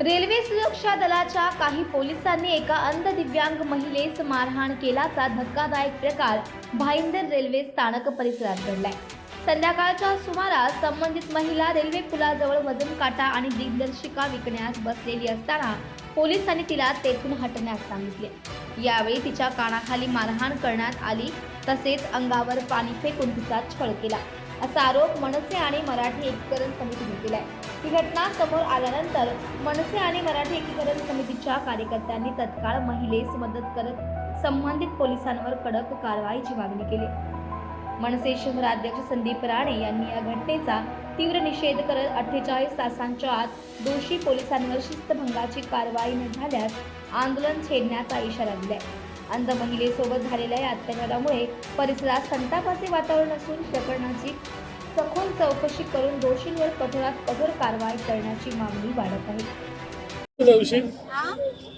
Railway सुरक्षा दलाच्या काही पोलिसांनी एका अंध दिव्यांग महिलेस मारहाण केल्याचा धक्कादायक प्रकार भाईंदर रेल्वे स्थानक परिसरात घडलाय. संध्याकाळच्या सुमारास संबंधित महिला रेल्वे पुलाजवळ वजन काटा आणि दिग्दर्शिका विकण्यास बसलेली असताना पोलिसांनी तिला तेथून हटण्यास सांगितले. यावेळी तिच्या कानाखाली मारहाण करण्यात आली तसेच अंगावर पाणी फेकून तिचा छळ केला. असा आरोप मनसे आणि मराठी एकीकरण समितीने केलाय. ही घटना समोर आल्यानंतर मनसे आणि मराठी एकीकरण समितीच्या कार्यकर्त्यांनी तत्काळ महिलेस मदत करत संबंधित पोलिसांवर कडक कारवाईची मागणी केली. मनसे शहराध्यक्ष संदीप राणे यांनी या घटनेचा तीव्र निषेध करत अठ्ठेचाळीस तासांच्या आत दोषी पोलिसांवर शिस्तभंगाची कारवाई न झाल्यास आंदोलन छेडण्याचा इशारा दिलाय. अंध महिलेसोबत झालेल्या या अत्याचारामुळे परिसरात संतापाचे वातावरण असून प्रकरणाची सखोल चौकशी करून दोषींवर कठोरात कठोर कारवाई करण्याची मागणी वाढत आहे. त्याविषयी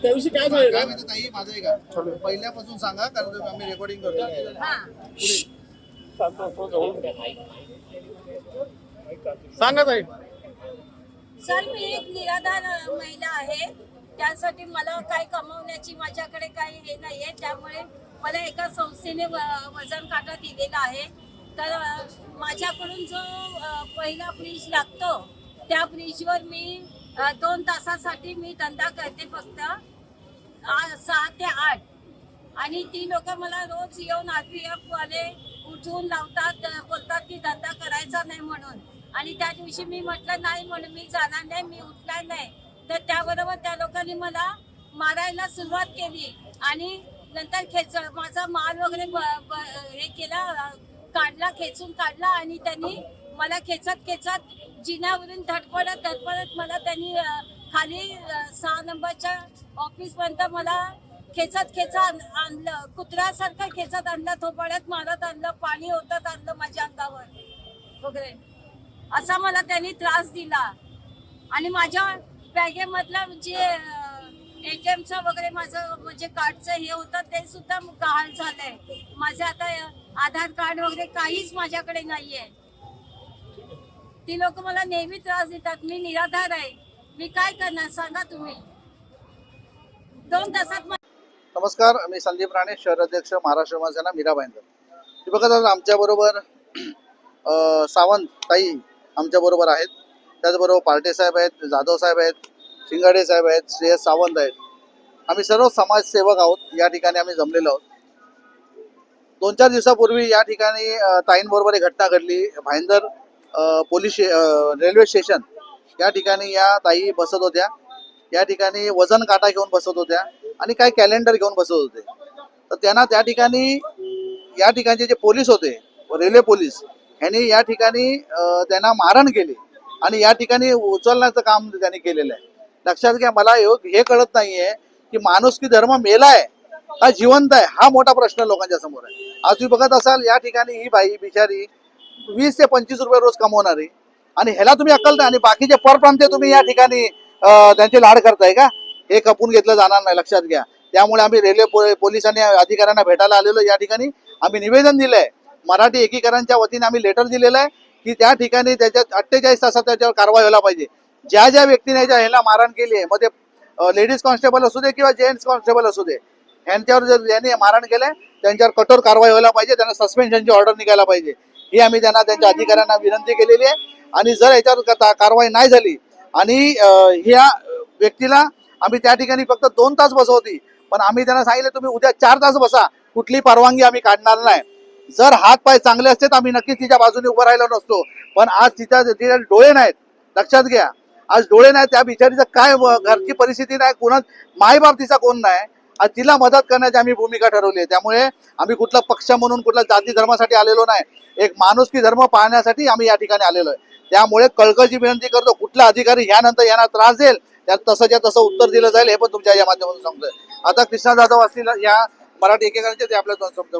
त्याविषयी काय झालं काय माहिती ताई माझं आहे. का पहिल्यापासून सांगा कारण आम्ही रेकॉर्डिंग करतो सांगा ताई. सर मी एक निराधार महिला आहे. त्यासाठी मला काय कमवण्याची माझ्याकडे काही हे नाही आहे त्यामुळे मला एका संस्थेने व- वजन काटा दिलेला आहे. तर माझ्याकडून जो पहिला ब्रिज लागतो त्या ब्रिजवर मी दोन तासासाठी मी धंदा करते फक्त. सहा ते आठ. आणि ती लोक मला रोज येऊन आरपीएफ वाले उठून लावतात बोलतात की धंदा करायचा नाही म्हणून. आणि त्या दिवशी मी म्हटलं नाही म्हणून मी जाणार नाही मी उठणार नाही. तर त्याबरोबर त्या लोकांनी मला मारायला सुरुवात केली. आणि नंतर खेच माझा माल वगैरे ब- ब- हे केला काढला खेचून काढला आणि त्यांनी मला खेचत खेचत जिन्यावरून धडपडत धडपडत मला त्यांनी खाली सहा नंबरच्या ऑफिसपर्यंत मला खेचत खेचत आण- आणलं कुत्र्यासारखं खेचत आणलं थोपाड्यात मारत आणलं पाणी ओतत आणलं माझ्या अंगावर वगैरे. असा मला त्यांनी त्रास दिला. आणि माझ्या बॅगेमधलं जे एटीएमचं वगैरे माझं म्हणजे कार्डचं हे होतं ते सुद्धा गहाळ झालंय. माझं आता आधार कार्ड वगैरे काहीच माझ्याकडे नाहीये. ती लोक मला नेहमी त्रास देतात. मी निराधार आहे. मी काय करणार? सांगा तुम्ही. दोन तासात नमस्कार मी संदीप राणे शहर अध्यक्ष महाराष्ट्र सेना मीरा भाईंदर हे बघा आज आमच्या बरोबर सावंत ताई आमच्या बरोबर आहेत. त्याचबरोबर पार्टे साहेब आहेत जाधव साहेब आहेत शिंगाडे साहेब आहेत श्रेयस सावंत आहेत. आम्ही सर्व समाजसेवक आहोत या ठिकाणी आम्ही जमलेलो आहोत. दोन चार दिवसापूर्वी या ठिकाणी ताईंबरोबर एक घटना घडली. भाईंदर पोलीस रेल्वे स्टेशन या ठिकाणी या ताई बसत होत्या. या ठिकाणी वजन काटा घेऊन बसत होत्या. आणि काही कॅलेंडर घेऊन बसत होते. तर त्यांना त्या ठिकाणी या ठिकाणचे जे पोलीस होते रेल्वे पोलीस यांनी या ठिकाणी त्यांना मारण केली आणि या ठिकाणी उचलण्याचं काम त्यांनी केलेलं आहे. लक्षात घ्या मला हे- हे कळत नाहीये की माणूस की धर्म मेलाय हा जिवंत आहे हा मोठा प्रश्न लोकांच्या समोर आहे. आज तुम्ही बघत असाल या ठिकाणी ही बाई बिचारी वीस ते पंचवीस रुपये रोज कमवणारी आणि ह्याला तुम्ही अक्कल नाही आणि बाकीचे परप्रांत तुम्ही या ठिकाणी त्यांची त्यांचे लाड करताय का? हे खपून घेतलं जाणार नाही लक्षात घ्या. त्यामुळे आम्ही रेल्वे पो- पोलिसांनी अधिकाऱ्यांना भेटायला आलेलो या ठिकाणी. आम्ही निवेदन दिलंय. मराठी एकीकरणच्या वतीने आम्ही लेटर दिलेलं आहे की त्या ठिकाणी त्याच्यात अठ्ठेचाळीस तासात त्याच्यावर कारवाई व्हायला पाहिजे. ज्या ज्या व्यक्तीने ज्या ह्याला मारहाण केली आहे मग ते लेडीज कॉन्स्टेबल असू दे किंवा जेंट्स कॉन्स्टेबल असू दे ह्यांच्यावर जर ज्यांनी मारहाण केलंय त्यांच्यावर कठोर कारवाई व्हायला पाहिजे. त्यांना सस्पेन्शनची ऑर्डर निघायला पाहिजे. ही आम्ही त्यांना त्यांच्या अधिकाऱ्यांना विनंती केलेली आहे. आणि जर याच्यावर कारवाई नाही झाली आणि ह्या व्यक्तीला आम्ही त्या ठिकाणी फक्त दोन तास बसवती. पण आम्ही त्यांना सांगितलं तुम्ही उद्या चार तास बसा. कुठली परवानगी आम्ही काढणार नाही. जर हात पाय चांगले असते तर आम्ही नक्कीच तिच्या बाजूने उभं राहिलो नसतो. पण आज तिच्या तिच्या डोळे नाहीत. लक्षात घ्या. आज डोळे नाहीत. त्या बिचारीचं काय घरची परिस्थिती नाही. कोणा मायबाप तिचा कोण नाही. आज तिला मदत करण्याची आम्ही भूमिका ठरवली आहे. त्यामुळे आम्ही कुठला पक्ष म्हणून कुठल्या जाती धर्मासाठी आलेलो नाही. एक माणुसकी धर्म पाहण्यासाठी आम्ही या ठिकाणी आलेलो आहे. त्यामुळे कळकळची विनंती करतो कुठला अधिकारी ह्यानंतर यांना त्रास देईल त्यात तसंच्या तसं उत्तर दिलं जाईल हे पण तुमच्या या माध्यमातून सांगतोय आता कृष्णा जाधव असतील या मराठी एकेकांचे ते आपल्या दोन शब्द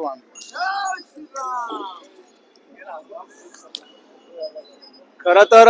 खर तर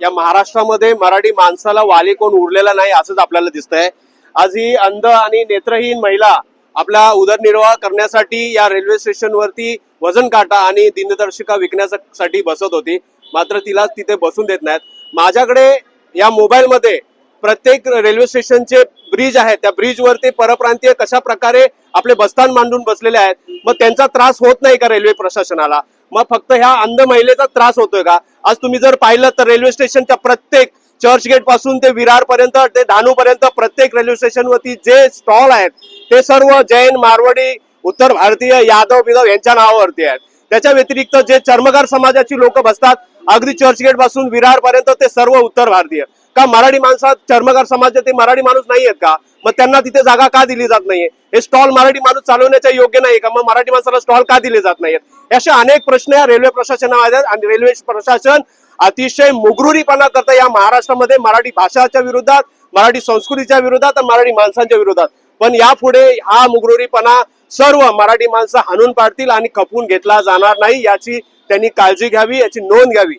या महाराष्ट्रामध्ये मराठी माणसाला वाली कोण उरलेला नाही असंच आपल्याला दिसतंय. आज ही अंध आणि नेत्रहीन महिला आपला उदरनिर्वाह करण्यासाठी या रेल्वे स्टेशनवरती वजन काटा आणि दिनदर्शिका विकण्यासाठी बसत होती. मात्र तिला तिथे बसून देत नाहीत. माझ्याकडे या मोबाईलमध्ये प्रत्येक रेल्वे स्टेशनचे ब्रिज आहेत. त्या ब्रिजवरती परप्रांतीय कशा प्रकारे आपले बस्तान मांडून बसलेले आहेत मग त्यांचा त्रास होत नाही का रेल्वे प्रशासनाला? मग फक्त ह्या अंध महिलेचा त्रास होतोय का? आज तुम्ही जर पाहिलं तर रेल्वे स्टेशनच्या प्रत्येक चर्चगेटपासून ते विरार पर्यंत ते धानू पर्यंत प्रत्येक रेल्वे स्टेशनवरती जे स्टॉल आहेत ते सर्व जैन मारवाडी उत्तर भारतीय यादव बिदव यांच्या नावावरती आहेत. त्याच्या व्यतिरिक्त जे चर्मकार समाजाची लोक बसतात अगदी चर्चगेटपासून विरार पर्यंत ते सर्व उत्तर भारतीय. का मराठी माणसात चर्मकार समाजाचे ते मराठी माणूस नाही आहेत का? मग त्यांना तिथे जागा का दिली जात नाहीये? हे स्टॉल मराठी माणूस चालवण्याच्या योग्य नाही का? मग मराठी माणसाला स्टॉल का दिले जात नाहीत असे अनेक प्रश्न या रेल्वे प्रशासनामध्ये आणि रेल्वे प्रशासन अतिशय मुगरुरीपणा करतं या महाराष्ट्रामध्ये मराठी भाषाच्या विरोधात मराठी संस्कृतीच्या विरोधात आणि मराठी माणसांच्या विरोधात. पण यापुढे हा मुगरुरीपणा सर्व मराठी माणसं हाणून पाडतील आणि खपवून घेतला जाणार नाही याची त्यांनी काळजी घ्यावी याची नोंद घ्यावी.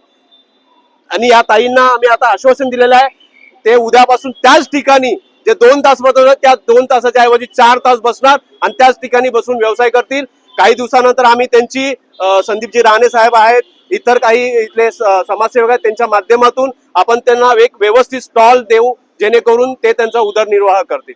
आणि या ताईंना आम्ही आता आश्वासन दिलेलं आहे. ते उद्यापासून त्याच ठिकाणी जे दोन तास बसवलं त्या दोन तासाच्या ऐवजी चार तास बसणार आणि त्याच ठिकाणी बसून व्यवसाय करतील. काही दिवसानंतर आम्ही त्यांची संदीपजी राणे साहेब आहेत इतर काही इथले स- समाजसेवक आहेत त्यांच्या माध्यमातून आपण त्यांना एक व्यवस्थित स्टॉल देऊ जेणेकरून ते त्यांचा उदरनिर्वाह करतील.